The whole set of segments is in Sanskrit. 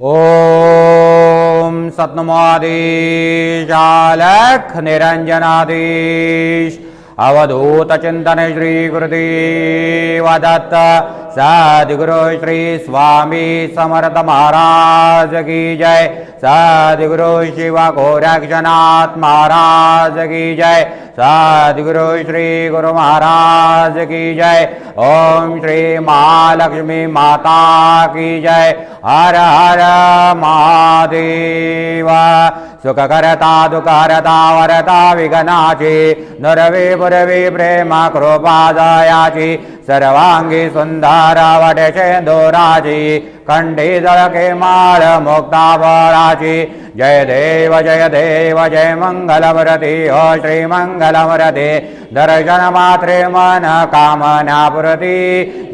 ओम सतनमादिशालख निरंजनादिश अवधूत चिंतन श्री गुरुदेव दत्त सद्गुरु श्री स्वामी समर्थ महाराज की जय। सद्गुरु शिव गोरक्षनाथ महाराज की जय। सद्गुरु श्री गुरु महाराज की जय। ओम श्री महालक्ष्मी माता की जय। हर हर महादेव। सुख सुखकरता दुःखहरता वरता, विघनाची, नरवे, पुरवी, प्रेम कृपादयाची सर्वांगी સર્વાંગી સુંદરા વડે દોરાજી मुक्ता बळाची जय देव जय देव जय मंगलमरती हो श्री मंगलमरती दर्शन मात्रे मन कामना पुरती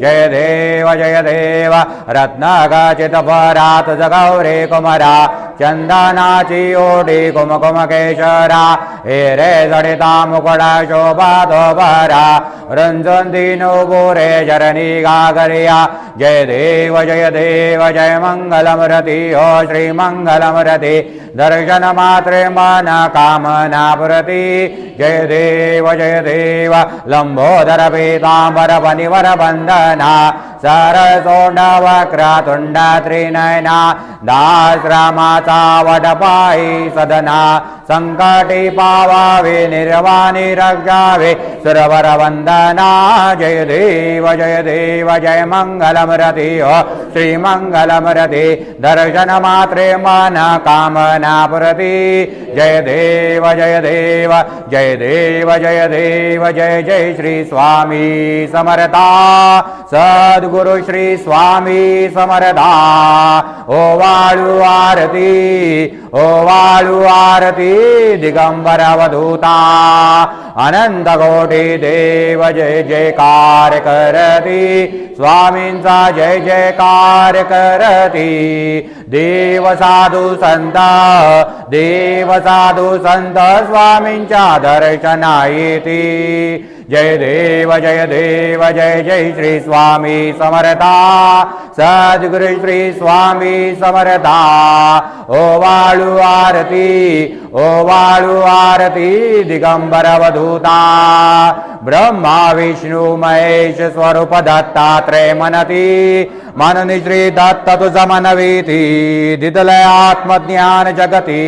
जय देव जय देव। रत्नगचित परात जगौरे कुमरा। चंदनाची ओढी कुमकुम केशरा। हे रे जडिता मुकुडा शोभा भरा रंजन दिनो गोरे जरणी गागरिया। जय देव जय देव देव जय मङ्गलमरति ओ दर्शन मात्र मन कामना प्रति जय देव जय देव लंबोदर पीतांबर पिवर वंदना वक्रतुंड त्रिनयना दाश्रमाचा वडपाई सदना संकटी पावावे निर्वाणी रक्षावे सुरवर वंदना जय देव जय देव जय मंगलमरती हो श्री मंगलमरती दर्शन मात्रे मन कामना पुरती जय देव जय देव जय देव जय देव जय जय श्री स्वामी समरता सद्गुरु श्री स्वामी समरता ओ वाळू आरती ओ वाळू आरती दिगंबर अवधूता अनंत कोटी देव जय जयकार करती। स्वामींचा जय जयकार करती। देव साधू संत देव साधू संत स्वामींच्या दर्शना येती जय देव जय देव जय जय श्री स्वामी समर्था सद्गुरु श्री स्वामी समर्था ओ वाळू आरती ओ वाळू आरती दिगंबर अवधूता ब्रह्मा विष्णू महेश स्वरूप दत्तात्रय मनती मननी श्री दत्त तुझ मनवीती दिदलय आत्मज्ञान जगती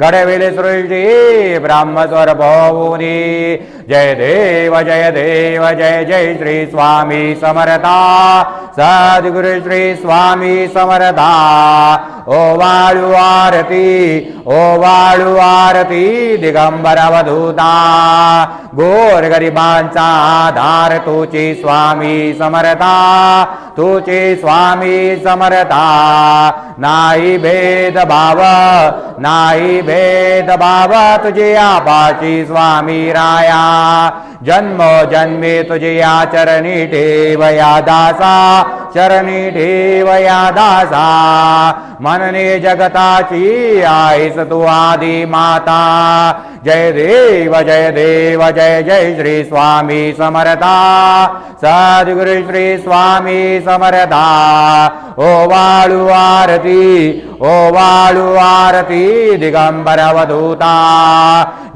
घडविले सृष्टी ब्रह्मस्वर भोवनी जय देव जय देव जय जय श्री स्वामी समरता सद्गुरु श्री स्वामी समरता ओ वाळू आरती ओ वाळू आरती दिगंबर अवधूता गोर गरिबांचा आधार तुची स्वामी समरता तुची स्वामी समरता नाही भेद भाव नाही भेद भाव तुझे आपाची स्वामी राया. जन्म जन्मे तुझे या चरणी ठेवया दासा. चरणी ठेवया दासा मनने जगताची आईस तू आदी माता जय देव जय देव जय जय श्री स्वामी समर्था सद्गुरु श्री स्वामी समर्था ओ वाळू आरती ओ वाळू आरती दिगंबर अवधूता